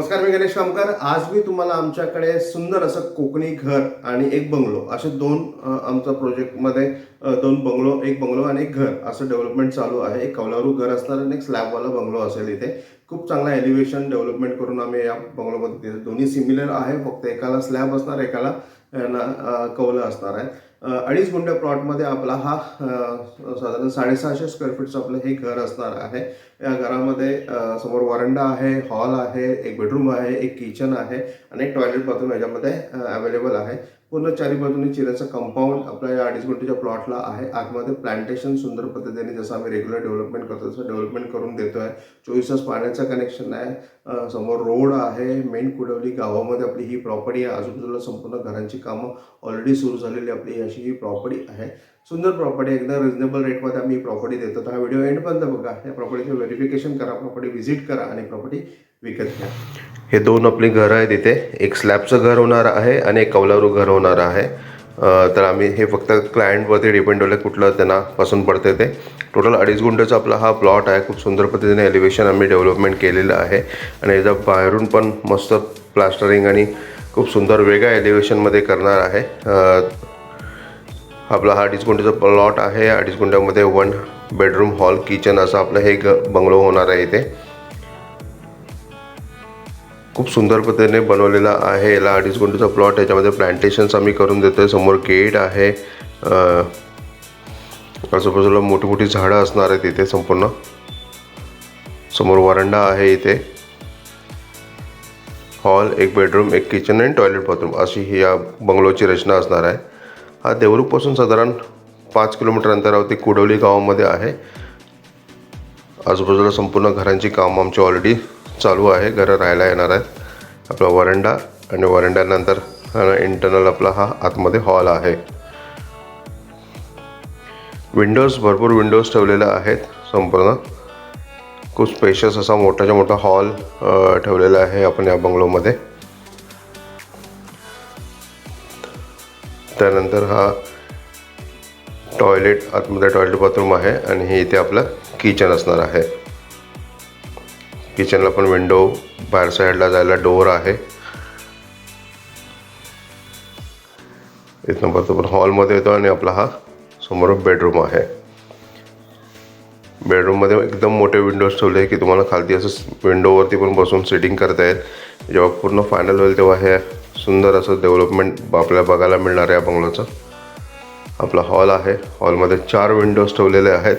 नमस्कार मी गणेश कामकर. आज मी तुम्हाला आमच्याकडे सुंदर असं कोकणी घर आणि एक बंगलो असे दोन आमचा आमच्या प्रोजेक्टमध्ये दोन बंगलो एक बंगलो आणि एक घर असं डेव्हलपमेंट चालू आहे. एक कौलारू घर असणार आणि एक स्लॅबवाला बंगलो असेल इथे. खूप चांगला एलिव्हेशन डेव्हलपमेंट करून आम्ही या बंगलोमध्ये दोन्ही सिमिलर आहे फक्त एकाला स्लॅब असणार एकाला ना- कौलं असणार आहे. अडीच गुंड प्लॉटमध्ये आपला हा साधारण साडेसहाशे स्क्वेअर फीटचं आपलं हे घर असणार आहे. या घरामध्ये समोर वरंडा आहे हॉल आहे एक बेडरूम आहे एक किचन आहे आणि एक टॉयलेट बाथरूम याच्यामध्ये अवेलेबल आहे. पूर्ण चारी बाजूने चिऱ्याचं कंपाऊंड आपल्या या अडीच गुंठीच्या प्लॉटला आहे. आतमध्ये प्लांटेशन सुंदर पद्धतीने जसं आम्ही रेग्युलर डेव्हलपमेंट करतो तसं डेव्हलपमेंट करून देतोय. चोवीस तास पाण्याचं कनेक्शन आहे समोर रोड आहे. मेन कुडवली गावामध्ये आपली ही प्रॉपर्टी आहे. आजूबाजूला संपूर्ण घरांची कामं ऑलरेडी सुरू झालेली आपली अशी ही प्रॉपर्टी आहे. सुंदर प्रॉपर्टी एकदम रिझनेबल रेटमध्ये आम्ही ही प्रॉपर्टी देतो. तर हा व्हिडिओ एंडपर्यंत बघा. या प्रॉपर्टीचं व्हेरिफिकेशन करा. प्रॉपर्टी व्हिजिट करा आणि प्रॉपर्टी विकत घ्या. हे दोन आपली घरं आहेत इथे. एक स्लॅबचं घर होणार आहे आणि एक कौलारू घर होणार आहे. तर आम्ही हे फक्त क्लायंटवरती डिपेंड होलं कुठलं त्यांना पसंत पडते ते. टोटल अडीच गुंठ्याचा आपला हा प्लॉट आहे. खूप सुंदर पद्धतीने एलिव्हेशन आम्ही डेव्हलपमेंट केलेलं आहे. आणि याचा बाहेरून पण मस्त प्लास्टरिंग आणि खूप सुंदर वेगळ्या एलिव्हेशनमध्ये करणार आहे. आपला हा अडीच गुंठ्याचा प्लॉट आहे. अडीच गुंठ्यामध्ये वन बेडरूम हॉल किचन असं आपलं हे ग बंगलो होणार आहे इथे. खूप सुंदर पद्धतीने बनवलेला आहे. याला अडीच गुंठीचा प्लॉट याच्यामध्ये प्लांटेशन्स आम्ही करून देतोय. समोर गेट आहे. आजूबाजूला मोठी मोठी झाडं असणार आहेत इथे संपूर्ण. समोर वरंडा आहे इथे. हॉल एक बेडरूम एक किचन आणि टॉयलेट बाथरूम अशी ही या बंगलोची रचना असणार आहे. हा देवरूखपासून साधारण पाच किलोमीटर अंतरावरती कुडवली गावामध्ये आहे. आजूबाजूला संपूर्ण घरांची कामं आमची ऑलरेडी चालू आहे घरं राहायला येणार आहेत. आपला वरंडा आणि वरंड्यानंतर इंटरनल आपला हा आतमध्ये हॉल आहे. विंडोज भरपूर विंडोज ठेवलेल्या आहेत संपूर्ण. खूप स्पेशस असा मोठाच्या मोठा हॉल ठेवलेला आहे आपण या बंगलोमध्ये त्यानंतर हा टॉयलेट आतमध्ये टॉयलेट बाथरूम आहे आणि हे इथे आपलं किचन असणार आहे. किचनला पण विंडो बाहेर साईडला जायला डोअर आहे. इथनं परत आपण हॉलमध्ये येतो आणि आपला हा समोर बेडरूम आहे. बेडरूममध्ये एकदम मोठे विंडोज ठेवले की तुम्हाला खालती असं विंडोवरती पण बसून सेटिंग करता येईल. जेव्हा पूर्ण फायनल होईल तेव्हा हे सुंदर असं डेव्हलपमेंट आपल्याला बघायला मिळणार आहे या बंगलोचं आपला हॉल आहे. हॉलमध्ये चार विंडोज ठेवलेले आहेत.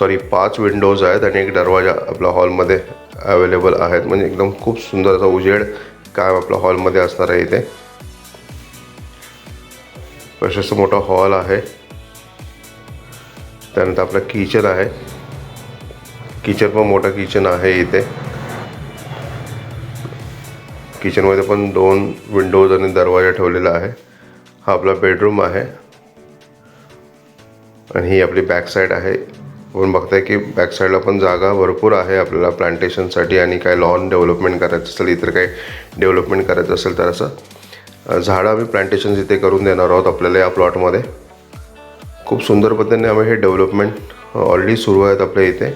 सॉरी पाच विंडोज आहेत आणि एक दरवाजा आपल्या हॉलमध्ये अवेलेबल आहेत. म्हणजे एकदम खूप सुंदर असा उजेड काय आपल्या हॉलमध्ये असणार आहे इथे. प्रशस्त मोठा हॉल आहे. त्यानंतर आपलं किचन आहे. किचन पण मोठं किचन आहे इथे. किचनमध्ये पण दोन विंडोज आणि दरवाजा ठेवलेला आहे. हा आपला बेडरूम आहे. आणि ही आपली बॅक साईड आहे. आपण बघताय की बॅक साईडला पण जागा भरपूर आहे आपल्याला प्लांटेशनसाठी आणि काय लॉन डेव्हलपमेंट करायचं असेल इतर काही डेव्हलपमेंट करायचं असेल तर असं. झाडं आम्ही प्लांटेशन्स इथे करून देणार आहोत आपल्याला या प्लॉटमध्ये खूप सुंदर पद्धतीने आम्ही हे डेव्हलपमेंट ऑलरेडी सुरू आहेत आपल्या इथे.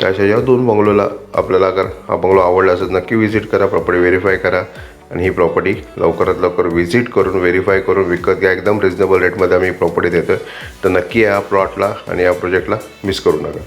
त्याशिवाय या दोन बंगलोला आपल्याला अगर हा बंगलो आवडला असेल नक्की व्हिजिट करा प्रॉपर्टी व्हेरीफाय करा. आणि ही प्रॉपर्टी लवकरात लवकर व्हिजिट करून व्हेरीफाय करून विकत घ्या. एकदम रिजनेबल रेटमध्ये आम्ही प्रॉपर्टी देतो आहे तर नक्की या प्लॉटला आणि या प्रोजेक्टला मिस करू नका.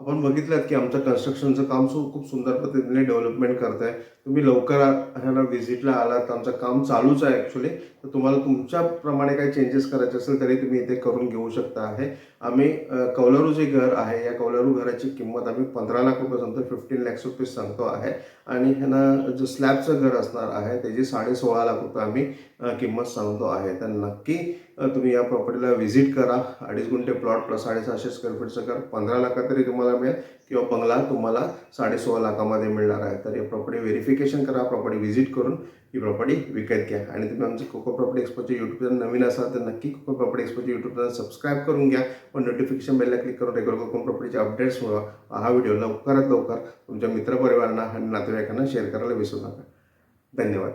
आपण बघितलं की आमचं कन्स्ट्रक्शनचं काम सु खूप सुंदर पद्धतीने डेव्हलपमेंट करत आहे तुम्ही लवकर ह्याला व्हिजिटला आलात आमचं काम चालूच आहे ॲक्च्युली तर तुम्हाला तुमच्याप्रमाणे काही चेंजेस करायचे असेल तरी तुम्ही इथे करून घेऊ शकता आहे. आम्ही कौलारू जे घर आहे या कौलारू घराची किंमत आम्ही पंधरा लाख रुपये सांगतो फिफ्टीन लॅक्स रुपीज सांगतो आहे. आणि ह्यांना जो स्लॅबचं घर असणार आहे त्याची साडे सोळा लाख रुपये आम्ही किंमत सांगतो आहे. तर नक्की तुम्ही या प्रॉपर्टीला व्हिजिट करा. अडीच गुंठे प्लॉट प्लस साडेसहाशे स्क्वेअर फीटचं घर पंधरा लाखात तरी तुम्हाला मिळेल. किंवा बंगला तुम्हाला साडेसोळा लाखामध्ये मिळणार आहे. तर ही प्रॉपर्टी व्हेरिफिकेशन करा प्रॉपर्टी व्हिजिट करून ही प्रॉपर्टी विकत घ्या. आणि तुम्ही आमचे कोको प्रॉपर्टी एक्सपोचे यूट्यूब चॅनल नवीन असाल तर नक्की कोको प्रॉपर्टी एक्सपोचे यूट्यूब चॅनल सबस्क्राईब करून घ्या. पण नोटिफिकेशन बेलला क्लिक करून रेग्युलर कोकण प्रॉपर्टीचे अपडेट्स मिळवा. हा व्हिडिओ लवकरात लवकर तुमच्या मित्रपरिवारांना आणि नातेवाईकांना शेअर करायला विसरू नका. धन्यवाद.